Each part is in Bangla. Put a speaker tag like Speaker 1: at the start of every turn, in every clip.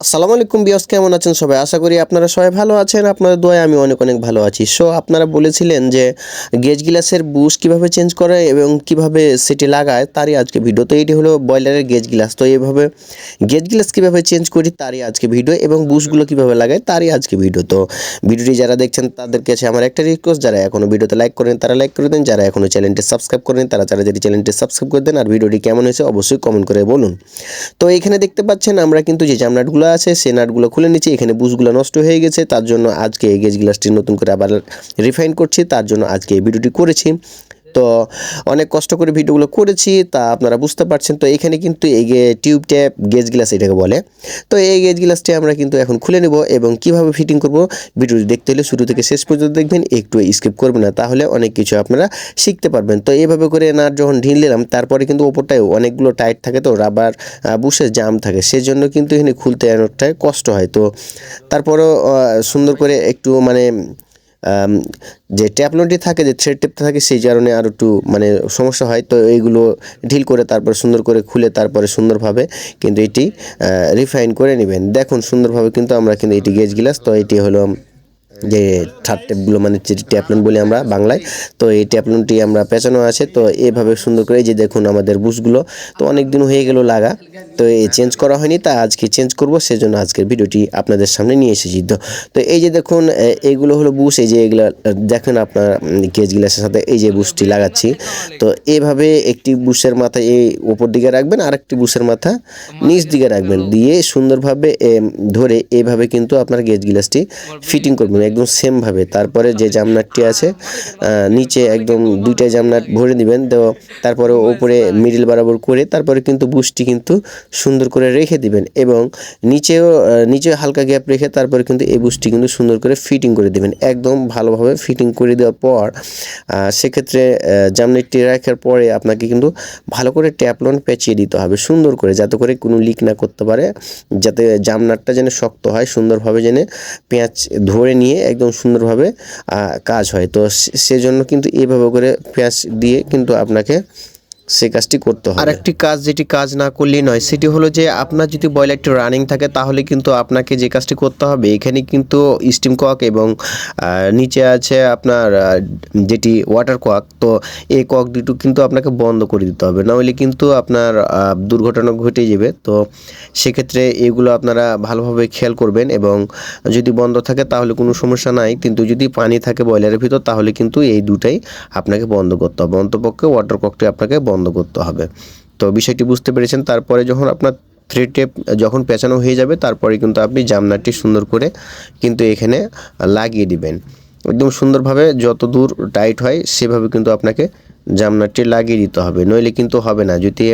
Speaker 1: আসসালামু আলাইকুম বিয়স কেমন আছেন সবাই? আশা করি আপনারা সবাই ভালো আছেন, আপনাদের দোয়ায় আমি অনেক অনেক ভালো আছি। সো আপনারা বলেছিলেন যে গেজ গ্লাসের বুশ কীভাবে চেঞ্জ করে এবং কীভাবে সেটি লাগায়, তারই আজকে ভিডিও তো এটি হলো বয়লারের গেজ গ্লাস তো এইভাবে গেজ গ্লাস কীভাবে চেঞ্জ করি, তারই আজকে ভিডিও এবং বুশগুলো কীভাবে লাগায়, তারই আজকে ভিডিও তো ভিডিওটি যারা দেখছেন, তাদের কাছে আমার একটা রিকোয়েস্ট যারা এখনও ভিডিওতে লাইক করেন, তারা লাইক করে দেন। যারা এখনও চ্যানেলটি সাবস্ক্রাইব করেন, তারা তাড়াতাড়ি চ্যানেলটি সাবস্ক্রাইব করে দেন। আর ভিডিওটি কেমন হয়েছে, অবশ্যই কমেন্ট করে বলুন। তো এখানে দেখতে পাচ্ছেন, আমরা কিন্তু যে জামনাটগুলো আছে সে নাটগুলো খুলে নিচ্ছি, এখানে বুসগুলো নষ্ট হয়ে গেছে, তার জন্য আজকে এই গেজ গ্লাসটি নতুন করে আবার রিফাইন করছি, তার জন্য আজকে এই ভিডিওটি করেছি। তো অনেক কষ্ট করে ভিডিওগুলো করেছি, তা আপনারা বুঝতে পারছেন। তো এখানে কিন্তু এই টিউব ট্যাপ গেজ গ্লাস এটাকে বলে। তো এই গেজ গ্লাসটি আমরা কিন্তু এখন খুলে নেব এবং কীভাবে ফিটিং করব ভিডিওটি দেখতে হলে শুরু থেকে শেষ পর্যন্ত দেখবেন, একটু স্কিপ করবেন না, তাহলে অনেক কিছু আপনারা শিখতে পারবেন। তো এইভাবে করে নাট যখন ঢিল দিলাম, তারপরে কিন্তু ওপরটায় অনেকগুলো টাইট থাকে তো রাবার বুসের জাম থাকে, সেজন্য কিন্তু এখানে খুলতে অনেকটাই কষ্ট হয়। তো তারপরেও সুন্দর করে একটু মানে আম, ট্যাপ ট্যাপলনটি থাকে যে থ্রেড টেপটা থাকে সেই কারণে আর একটু মানে সমস্যা হয়। তো এইগুলো ঢিল করে তারপর সুন্দর করে খুলে তারপরে সুন্দরভাবে কিন্তু এটি রিফাইন করে নেবেন। দেখুন সুন্দরভাবে কিন্তু আমরা কিন্তু এটি গেজ গিলাস তো এটি হলো যে থার্ড টেপগুলো মানে ট্যাপলন বলি আমরা বাংলায়, তো এই ট্যাপলনটি আমরা পেঁচানো আছে, তো এভাবে সুন্দর করে যে দেখুন আমাদের বুশগুলো তো অনেক দিন হয়ে গেল লাগা, তো এই চেঞ্জ করা হয়নি, তা আজকে চেঞ্জ করব, সেজন্য আজকের ভিডিওটি আপনাদের সামনে নিয়ে এসেছি, তো এই যে দেখুন এইগুলো হলো বুশ এই যে এগুলো দেখেন আপনার কেজ গ্লাসের সাথে এই যে বুশটি লাগাচ্ছি, তো এভাবে একটি বুশের মাথা এই উপর দিকে রাখবেন আর একটি বুশের মাথা নিচ দিকে রাখবেন, দিয়ে সুন্দরভাবে ধরে এভাবে কিন্তু আপনার গেজ গ্লাসটি ফিটিং করবেন একদম সেমভাবে তারপরে যে জামনাটটি আছে নিচে একদম দুইটা জামনাট ভরে দিবেন, তো তারপরে উপরে মিডিল বরাবর করে তারপরে কিন্তু বুশটি কিন্তু সুন্দর করে রেখে দিবেন এবং নিচেও নিচে হালকা গ্যাপ রেখে তারপরে কিন্তু এই বুশটি কিন্তু সুন্দর করে ফিটিং করে দিবেন। একদম ভালোভাবে ফিটিং করে দেওয়ার পর সেক্ষেত্রে জামনেটটি রাখার পরে আপনাকে কিন্তু ভালো করে ট্যাপলন পেঁচিয়ে দিতে হবে সুন্দর করে, যাতে করে কোনো লিক না করতে পারে, যাতে জামনাটটা যেন শক্ত হয়, সুন্দরভাবে যেন পেঁয়াজ ধরে নিয়ে একদম সুন্দরভাবে কাজ হয়। তো সেজন্য কিন্তু এইভাবে করে পেঁয়াজ দিয়ে কিন্তু আপনাকে সে কাজটি করতে হবে। আরেকটি কাজ যেটি কাজ না করলেই নয়, সেটি হলো যে আপনার যদি বয়লারটি রানিং থাকে, তাহলে কিন্তু আপনাকে যে কাজটি করতে হবে, এখানে কিন্তু স্টিম কক এবং নিচে আছে আপনার যেটি ওয়াটার কক তো এই কক দুটো কিন্তু আপনাকে বন্ধ করে দিতে হবে। নাহলে কিন্তু আপনার দুর্ঘটনা ঘটে যাবে। তো সেক্ষেত্রে এগুলো আপনারা ভালোভাবে খেয়াল করবেন এবং যদি বন্ধ থাকে, তাহলে কোনো সমস্যা নাই। কিন্তু যদি পানি থাকে বয়লারের ভিতর, তাহলে কিন্তু এই দুটাই আপনাকে বন্ধ করতে হবে। অন্তপক্ষে ওয়াটার ককটি আপনাকে বন্ধ করতে হবে। তো বিষয়টি বুঝতে পেরেছেন, তারপরে যখন আপনার থ্রি টেপ যখন পেঁচানো হয়ে যাবে, তারপরে কিন্তু আপনি জামনাটি সুন্দর করে কিন্তু এখানে লাগিয়ে দিবেন। একদম সুন্দরভাবে যত দূর টাইট হয়, সেভাবে কিন্তু আপনাকে জামনাটটি লাগিয়ে দিতে হবে, নইলে কিন্তু হবে না। যদি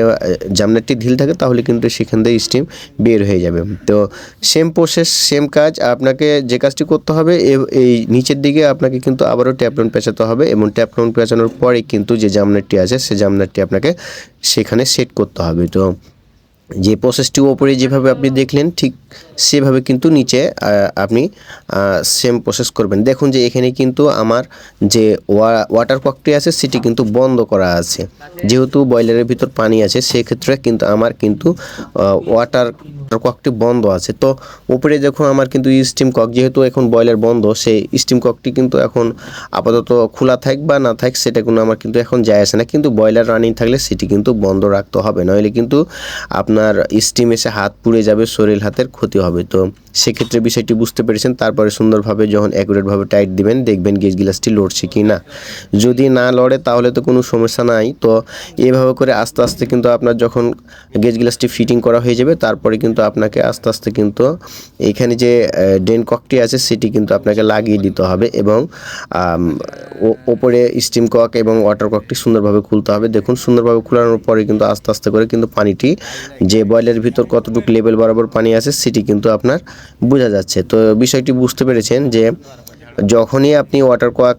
Speaker 1: জামনাটটি ঢিল থাকে, তাহলে কিন্তু সেখান থেকে স্টিম বের হয়ে যাবে। তো সেম প্রসেস সেম কাজ, আপনাকে যে কাজটি করতে হবে এই নিচের দিকে আপনাকে কিন্তু আবারও ট্যাপলন পেঁচাতে হবে এবং ট্যাপলন পেঁচানোর পরে কিন্তু যে জামনাটটি আছে, সে জামনাটটি আপনাকে সেখানে সেট করতে হবে। তো যে প্রসেসটি ওপরে যেভাবে আপনি দেখলেন, ঠিক সেভাবে কিন্তু নিচে আপনি সেম প্রসেস করবেন। দেখুন যে এখানে কিন্তু আমার যে ওয়া- ওয়াটার ককটি আছে, সেটি কিন্তু বন্ধ করা আছে। যেহেতু বয়লারের ভিতর পানি আছে, সেক্ষেত্রে কিন্তু আমার কিন্তু ওয়াটার ককটি বন্ধ আছে। তো উপরে দেখুন আমার কিন্তু স্টিম কক যেহেতু এখন বয়লার বন্ধ, সেই স্টিম ককটি কিন্তু এখন আপাতত খোলা থাক বা না থাক, সেটা কোনো আমার কিন্তু এখন যায় আসে না। কিন্তু বয়লার রানিং থাকলে সেটি কিন্তু বন্ধ রাখতে হবে। নইলে কিন্তু আপনার স্টিম এসে হাত পুড়ে যাবে শরীর, হাতের ক্ষতি হবে। তো সেক্ষেত্রে বিষয়টি বুঝতে পেরেছেন। তারপরে সুন্দরভাবে যখন অ্যাকুরেটভাবে টাইট দিবেন, দেখবেন গেজ গ্লাসটি লড়ছে কি না যদি না লড়ে, তাহলে তো কোনো সমস্যা নাই। তো এভাবে করে আস্তে আস্তে কিন্তু আপনার যখন গেজ গ্লাসটি ফিটিং করা হয়ে যাবে, তারপরে কিন্তু আপনাকে আস্তে আস্তে কিন্তু এইখানে যে ডেন ককটি আছে, সেটি কিন্তু আপনাকে লাগিয়ে দিতে হবে এবং ওপরে স্টিম কক এবং ওয়াটার ককটি সুন্দরভাবে খুলতে হবে। দেখুন, সুন্দরভাবে খোলানোর পরে কিন্তু আস্তে আস্তে করে কিন্তু পানিটি যে বয়লের ভিতর কতটুকু লেভেল বরাবর পানি আছে, সেটি কিন্তু আপনার বোঝা যাচ্ছে। তো বিষয়টি বুঝতে পেরেছেন যে যখনই আপনি ওয়াটার কক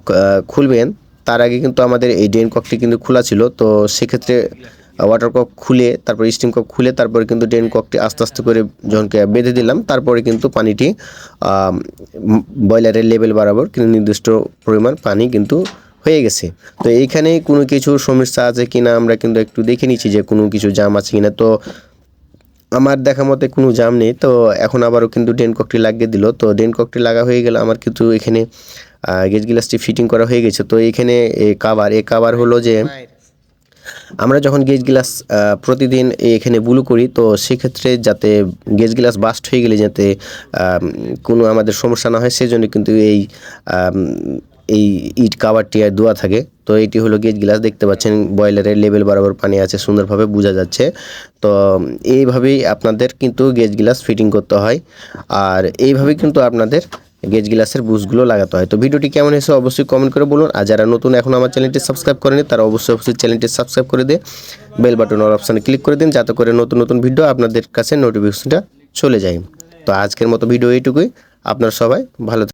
Speaker 1: খুলবেন, তার আগে কিন্তু আমাদের এই ড্রেন ককটি কিন্তু খোলা ছিল। তো সেক্ষেত্রে ওয়াটার কক খুলে, তারপর স্টিম কক খুলে, তারপরে কিন্তু ড্রেন ককটি আস্তে আস্তে করে যখন বেঁধে দিলাম। তারপরে কিন্তু পানিটি বয়লারের লেভেল বরাবর কিন্তু নির্দিষ্ট পরিমাণ পানি কিন্তু হয়ে গেছে। তো এইখানে কোনো কিছু সমস্যা আছে কিনা আমরা কিন্তু একটু দেখে নিচ্ছি যে কোনো কিছু জাম আছে কিনা। তো আমার দেখা মতে কোনো জাম নেই, তো এখন আবারও কিন্তু ডেন ককটি লাগিয়ে দিল। তো ডেন ককটি লাগা হয়ে গেলে আমার কিন্তু এখানে গেজ গ্লাসটি ফিটিং করা হয়ে গেছে। তো এখানে কাবার এই কাবার হলো যে আমরা যখন গেজ গ্লাস প্রতিদিন এখানে বুলু করি, তো সেক্ষেত্রে যাতে গেজ গ্লাস বাস্ট হয়ে গেলে যাতে কোনো আমাদের সমস্যা না হয়, সেজন্য কিন্তু এই এই ইট কাভারটি আর দোয়া থাকে। তো এটি হলো গেজ গ্লাস, দেখতে পাচ্ছেন বয়লারের লেভেল বরাবর পানি আছে, সুন্দরভাবে বোঝা যাচ্ছে। তো এইভাবেই আপনাদের কিন্তু গেজ গ্লাস ফিটিং করতে হয়। আর এইভাবেই কিন্তু আপনাদের গেজ গ্লাসের বুশগুলো লাগাতে হয়। তো ভিডিওটি কেমন হয়েছে অবশ্যই কমেন্ট করে বলুন। আর যারা নতুন এখন আমার চ্যানেলটি সাবস্ক্রাইব করেনি তারা অবশ্যই অবশ্যই চ্যানেলটি সাবস্ক্রাইব করে দিয়ে বেল বাটন অল অপশানে ক্লিক করে দিন, যাতে করে নতুন নতুন ভিডিও আপনাদের কাছে নোটিফিকেশনটা চলে যায়। তো আজকের মতো ভিডিও এইটুকুই। আপনারা সবাই ভালো।